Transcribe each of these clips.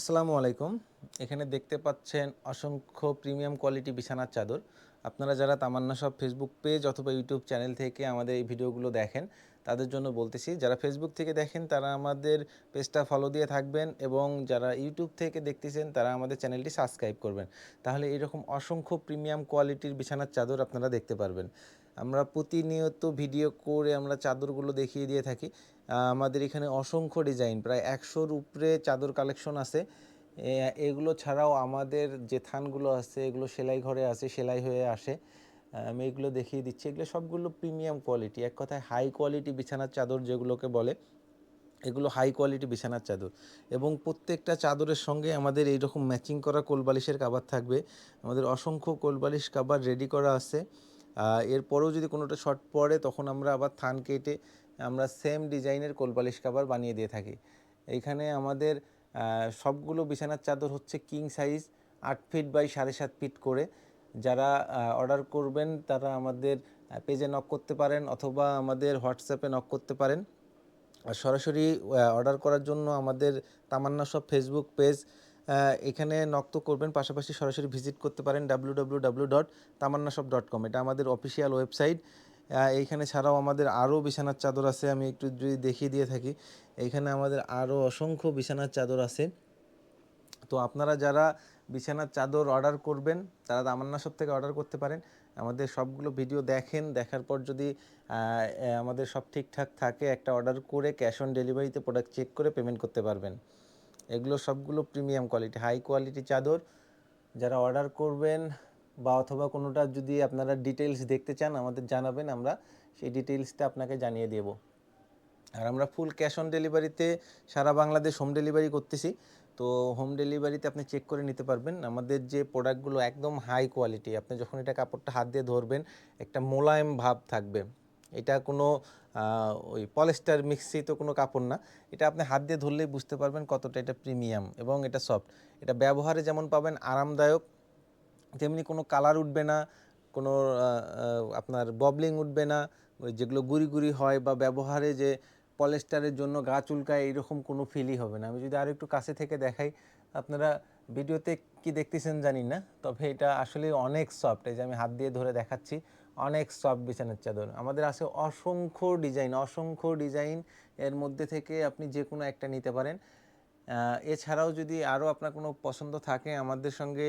আসসালামু আলাইকুম। এখানে দেখতে পাচ্ছেন অসংখ্য প্রিমিয়াম কোয়ালিটি বিছানার চাদর। আপনারা যারা তামান্না সব ফেসবুক পেজ অথবা ইউটিউব চ্যানেল থেকে আমাদের এই ভিডিওগুলো দেখেন, তাদের জন্য বলতেছি, যারা ফেসবুক থেকে দেখেন, তারা আমাদের পেজটা ফলো দিয়ে থাকবেন এবং যারা ইউটিউব থেকে দেখতেছেন, তারা আমাদের চ্যানেলটি সাবস্ক্রাইব করবেন। তাহলে এরকম অসংখ্য প্রিমিয়াম কোয়ালিটির বিছানার চাদর আপনারা দেখতে পারবেন। আমরা প্রতিনিয়ত ভিডিও করে আমরা চাদরগুলো দেখিয়ে দিয়ে থাকি। আমাদের এখানে অসংখ্য ডিজাইন প্রায় একশোর উপরে চাদর কালেকশন আছে। এগুলো ছাড়াও আমাদের যে থানগুলো আছে, এগুলো সেলাই ঘরে আছে, সেলাই হয়ে আসে। আমি এগুলো দেখিয়ে দিচ্ছি। এগুলো সবগুলো প্রিমিয়াম কোয়ালিটি এক কথায় হাই কোয়ালিটি বিছানার চাদর যেগুলোকে বলে, এগুলো হাই কোয়ালিটি বিছানার চাদর। এবং প্রত্যেকটা চাদরের সঙ্গে আমাদের এইরকম ম্যাচিং করা কোলবালিশের কাবার থাকবে। আমাদের অসংখ্য কোলবালিশ কাবার রেডি করা আছে। এরপরেও যদি কোনোটা শর্ট পড়ে, তখন আমরা আবার থান কেটে আমরা সেম ডিজাইনের কোলবালিশ কাবার বানিয়ে দিয়ে থাকি। এইখানে আমাদের সবগুলো বিছানার চাদর হচ্ছে কিং সাইজ আট ফিট বাই সাড়ে সাত ফিট করে। যারা অর্ডার করবেন, তারা আমাদের পেজে নক করতে পারেন অথবা আমাদের হোয়াটসঅ্যাপে নক করতে পারেন। আর সরাসরি অর্ডার করার জন্য আমাদের তামান্না সব ফেসবুক পেজ এখানে নক্ত করবেন, পাশাপাশি সরাসরি ভিজিট করতে পারেন W W W dot Tamanna shop dot com এটা আমাদের অফিসিয়াল ওয়েবসাইট এইখানে ছাড়াও আমাদের আরও বিছানার চাদর আছে, আমি একটু যদি দেখিয়ে দিয়ে থাকি। এইখানে আমাদের আরও অসংখ্য বিছানার চাদর আছে। তো আপনারা যারা বিছানার চাদর অর্ডার করবেন, তারা তামান্না শপ থেকে অর্ডার করতে পারেন। আমাদের সবগুলো ভিডিও দেখেন, দেখার পর যদি আমাদের সব ঠিকঠাক থাকে, একটা অর্ডার করে ক্যাশ অন ডেলিভারিতে প্রোডাক্ট চেক করে পেমেন্ট করতে পারবেন। এগুলো সবগুলো প্রিমিয়াম কোয়ালিটি হাই কোয়ালিটি চাদর। যারা অর্ডার করবেন বা অথবা কোনোটা যদি আপনারা ডিটেলস দেখতে চান, আমাদের জানাবেন, আমরা সেই ডিটেলসটা আপনাকে জানিয়ে দেবো। আর আমরা ফুল ক্যাশ অন ডেলিভারিতে সারা বাংলাদেশ হোম ডেলিভারি করতেছি। তো হোম ডেলিভারিতে আপনি চেক করে নিতে পারবেন, আমাদের যে প্রোডাক্টগুলো একদম হাই কোয়ালিটি আপনি যখন এটা কাপড়টা হাত দিয়ে ধরবেন, একটা মোলায়েম ভাব থাকবে। এটা কোনো ওই পলেস্টার মিক্সিত কোনো কাপড় না। এটা আপনি হাত দিয়ে ধরলেই বুঝতে পারবেন কতটা এটা প্রিমিয়াম এবং এটা সফট। এটা ব্যবহারে যেমন পাবেন আরামদায়ক, তেমনি কোনো কালার উঠবে না, কোনো আপনার ববলিং উঠবে না, ওই যেগুলো গুড়ি গুড়ি হয় বা ব্যবহারে যে পলেস্টারের জন্য গা চুলকায় এইরকম কোনো ফিলই হবে না। আমি যদি আরও একটু কাছে থেকে দেখাই, আপনারা ভিডিওতে কি দেখতেছেন জানি না, তবে এটা আসলে অনেক সফট। এই যে আমি হাত দিয়ে ধরে দেখাচ্ছি অনেক সফট বিছানার চাদর। আমাদের আছে অসংখ্য ডিজাইন অসংখ্য ডিজাইন এর মধ্যে থেকে আপনি যে কোনো একটা নিতে পারেন। এছাড়াও যদি আরও আপনার কোনো পছন্দ থাকে, আমাদের সঙ্গে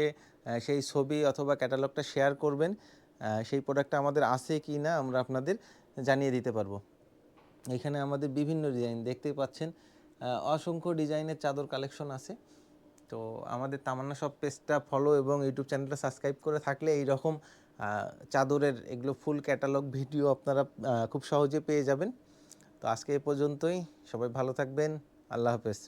সেই ছবি অথবা ক্যাটালগটা শেয়ার করবেন। সেই প্রোডাক্টটা আমাদের আছে কি না আমরা আপনাদের জানিয়ে দিতে পারব। এখানে আমাদের বিভিন্ন ডিজাইন দেখতেই পাচ্ছেন। অসংখ্য ডিজাইনের চাদর কালেকশন আছে। তো আমাদের তামান্না সব পেজটা ফলো এবং ইউটিউব চ্যানেলটা সাবস্ক্রাইব করে থাকলে এই রকম চাদরের এগুলো ফুল ক্যাটালগ ভিডিও আপনারা খুব সহজে পেয়ে যাবেন। তো আজকে এ পর্যন্তই। সবাই ভালো থাকবেন। আল্লাহ হাফেজ।